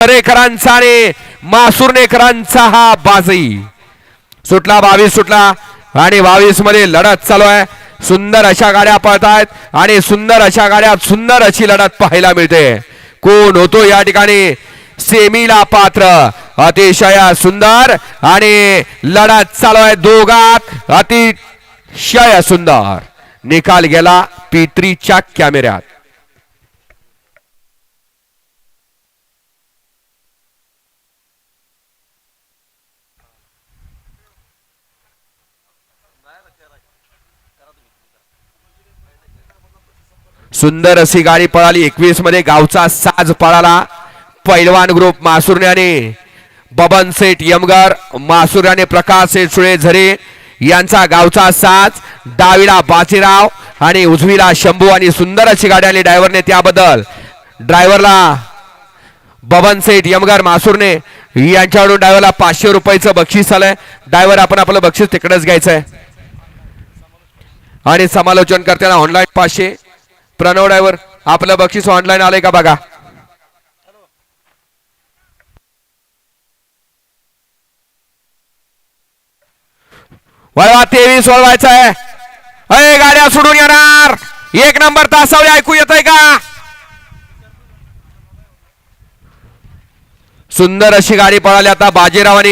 दरेकरांचा आणि मासुर्णेकरांचा हा बाजई. सुटला बावीस सुटला. आणि बावीसमध्ये लढत चालू आहे. सुंदर अशा गाड्या पळतायत आणि सुंदर अशा गाड्यात सुंदर अशी लढत पाहायला मिळते. कोण होतो या ठिकाणी? सेमीला पात्र अतिशय सुंदर आणि लढत चालू आहे दोघात. अतिशय सुंदर. निकाल गेला पित्रीच्या कॅमेऱ्यात. सुंदर अशी गाडी पळाली. एकवीसमध्ये गावचा साज पळाला. पैलवान ग्रुप मासुर्याने बबन सेठ यमगर मासुर्याने प्रकाश सेठ सुळे झरे यांचा गावचा साज. डावीला बाजीराव आणि उजवीला शंभू आणि सुंदर अशी गाडी आली ड्रायव्हरने त्याबद्दल. ड्रायव्हरला बबन सेठ यमगर मासुरने यांच्याकडून ड्रायव्हरला पाचशे रुपयाचं बक्षीस आलंय. ड्रायव्हर आपण आपलं बक्षीस तिकडेच घ्यायचंय. आणि समालोचन करताना ऑनलाईन पाचशे. प्रणव ड्रायव्हर आपलं बक्षीस ऑनलाईन आलंय का बघा? वळवा तेवीस वळवायचं आहे. अय गाड्या सोडून येणार. एक नंबर तासावली ऐकू येतय का? सुंदर अशी गाडी पळाली आता बाजीरावानी.